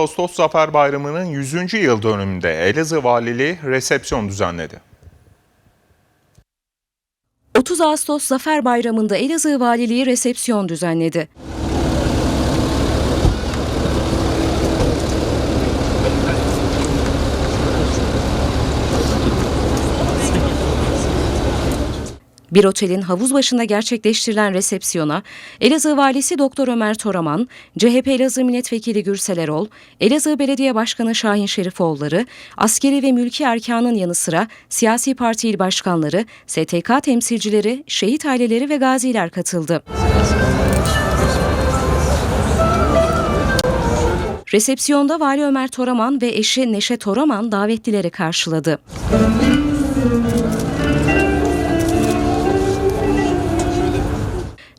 Ağustos Zafer Bayramı'nın 100. yıl dönümünde Elazığ Valiliği resepsiyon düzenledi. 30 Ağustos Zafer Bayramı'nda Elazığ Valiliği resepsiyon düzenledi. Bir otelin havuz başında gerçekleştirilen resepsiyona Elazığ Valisi Doktor Ömer Toraman, CHP Elazığ Milletvekili Gürsel Erol, Elazığ Belediye Başkanı Şahin Şerifoğulları, askeri ve mülki erkanın yanı sıra siyasi parti il başkanları, STK temsilcileri, şehit aileleri ve gaziler katıldı. Resepsiyonda Vali Ömer Toraman ve eşi Neşe Toraman davetlileri karşıladı.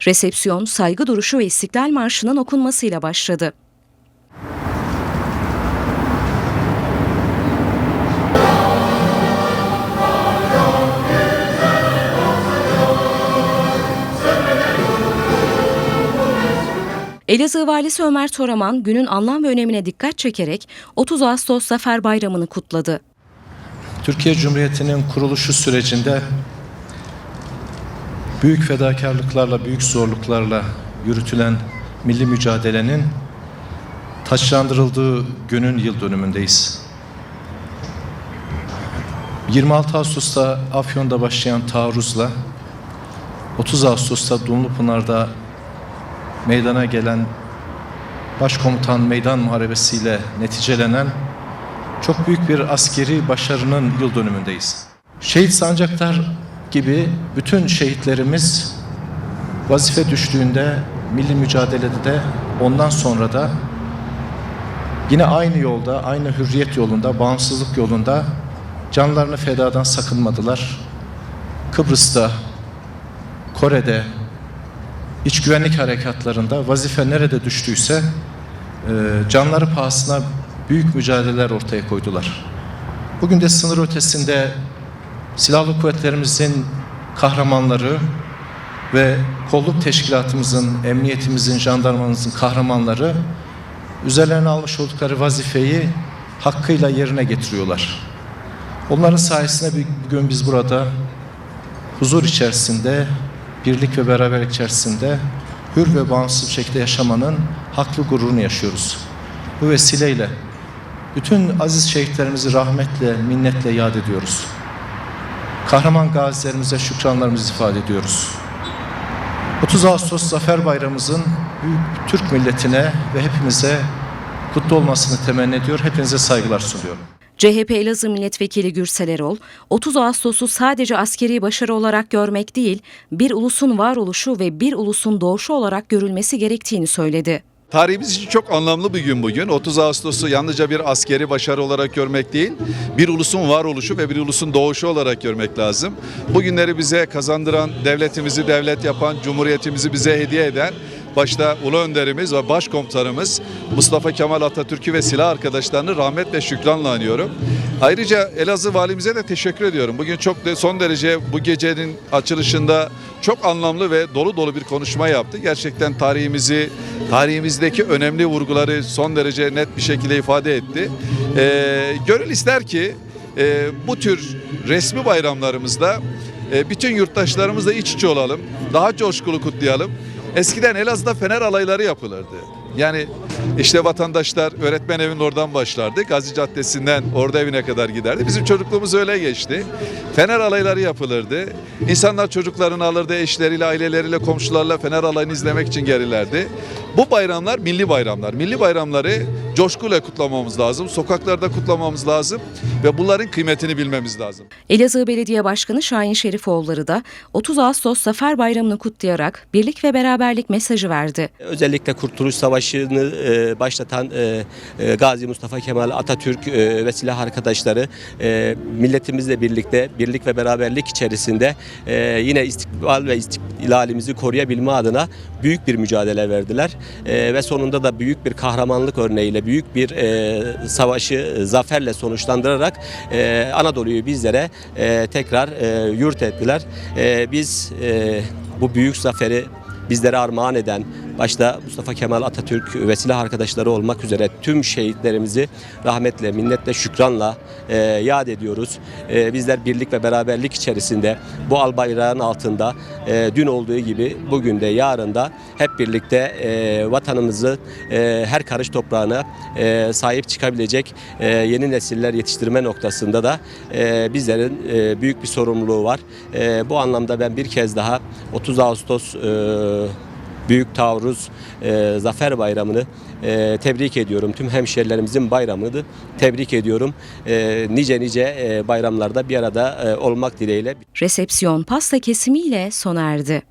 Resepsiyon, saygı duruşu ve İstiklal Marşı'nın okunmasıyla başladı. Elazığ Valisi Ömer Toraman günün anlam ve önemine dikkat çekerek 30 Ağustos Zafer Bayramı'nı kutladı. Türkiye Cumhuriyeti'nin kuruluşu sürecinde büyük fedakarlıklarla, büyük zorluklarla yürütülen milli mücadelenin taçlandırıldığı günün yıl dönümündeyiz. 26 Ağustos'ta Afyon'da başlayan taarruzla 30 Ağustos'ta Dumlupınar'da meydana gelen Başkomutan Meydan Muharebesi'yle neticelenen çok büyük bir askeri başarının yıl dönümündeyiz. Şehit sancaktar gibi bütün şehitlerimiz vazife düştüğünde milli mücadelede de ondan sonra da yine aynı yolda, aynı hürriyet yolunda, bağımsızlık yolunda canlarını fedadan sakınmadılar. Kıbrıs'ta, Kore'de, iç güvenlik harekatlarında vazife nerede düştüyse e, canları pahasına büyük mücadeleler ortaya koydular. Bugün de sınır ötesinde silahlı kuvvetlerimizin kahramanları ve kolluk teşkilatımızın, emniyetimizin, jandarmamızın kahramanları üzerlerine almış oldukları vazifeyi hakkıyla yerine getiriyorlar. Onların sayesinde bugün biz burada huzur içerisinde, birlik ve beraberlik içerisinde hür ve bağımsız bir şekilde yaşamanın haklı gururunu yaşıyoruz. Bu vesileyle bütün aziz şehitlerimizi rahmetle, minnetle yad ediyoruz. Kahraman gazilerimize şükranlarımızı ifade ediyoruz. 30 Ağustos Zafer Bayramımızın büyük Türk milletine ve hepimize kutlu olmasını temenni ediyor. Hepinize saygılar sunuyorum. CHP Elazığ Milletvekili Gürsel Erol, 30 Ağustos'u sadece askeri başarı olarak görmek değil, bir ulusun varoluşu ve bir ulusun doğuşu olarak görülmesi gerektiğini söyledi. Tarihimiz için çok anlamlı bir gün bugün. 30 Ağustos'u yalnızca bir askeri başarı olarak görmek değil, bir ulusun varoluşu ve bir ulusun doğuşu olarak görmek lazım. Bugünleri bize kazandıran, devletimizi devlet yapan, cumhuriyetimizi bize hediye eden başta Ulu Önderimiz ve Başkomutanımız Mustafa Kemal Atatürk'ü ve silah arkadaşlarını rahmet ve şükranla anıyorum. Ayrıca Elazığ valimize de teşekkür ediyorum. Bugün çok de son derece bu gecenin açılışında çok anlamlı ve dolu dolu bir konuşma yaptı. Gerçekten tarihimizi, tarihimizdeki önemli vurguları son derece net bir şekilde ifade etti. Ee, gönül ister ki e, bu tür resmi bayramlarımızda e, bütün yurttaşlarımızla iç içe olalım, daha coşkulu kutlayalım. Eskiden Elazığ'da fener alayları yapılırdı. Yani işte vatandaşlar öğretmen evinin oradan başlardı. Gazi Caddesi'nden orada evine kadar giderdi. Bizim çocukluğumuz öyle geçti. Fener alayları yapılırdı. İnsanlar çocuklarını alırdı eşleriyle, aileleriyle, komşularla fener alayını izlemek için gelirlerdi. Bu bayramlar milli bayramlar. Milli bayramları coşkuyla kutlamamız lazım. Sokaklarda kutlamamız lazım ve bunların kıymetini bilmemiz lazım. Elazığ Belediye Başkanı Şahin Şerifoğulları da 30 Ağustos Zafer Bayramı'nı kutlayarak birlik ve beraberlik mesajı verdi. Özellikle Kurtuluş Savaşı'nı e, başlatan e, e, Gazi Mustafa Kemal Atatürk ve silah arkadaşları milletimizle birlikte birlik ve beraberlik içerisinde yine istikbal ve istiklalimizi koruyabilme adına büyük bir mücadele verdiler. E, ve sonunda da büyük bir kahramanlık örneğiyle büyük bir e, savaşı e, zaferle sonuçlandırarak e, Anadolu'yu bizlere e, tekrar e, yurt ettiler. E, biz e, bu büyük zaferi bizlere armağan eden başta Mustafa Kemal Atatürk ve silah arkadaşları olmak üzere tüm şehitlerimizi rahmetle, minnetle, şükranla e, yad ediyoruz. E, bizler birlik ve beraberlik içerisinde bu al bayrağın altında e, dün olduğu gibi bugün de yarın da hep birlikte e, vatanımızı e, her karış toprağına e, sahip çıkabilecek e, yeni nesiller yetiştirme noktasında da e, bizlerin e, büyük bir sorumluluğu var. E, bu anlamda ben bir kez daha 30 Ağustos e, Büyük Taarruz e, Zafer Bayramı'nı e, tebrik ediyorum. Tüm hemşerilerimizin bayramını tebrik ediyorum. E, nice nice e, bayramlarda bir arada e, olmak dileğiyle. Resepsiyon pasta kesimiyle sona erdi.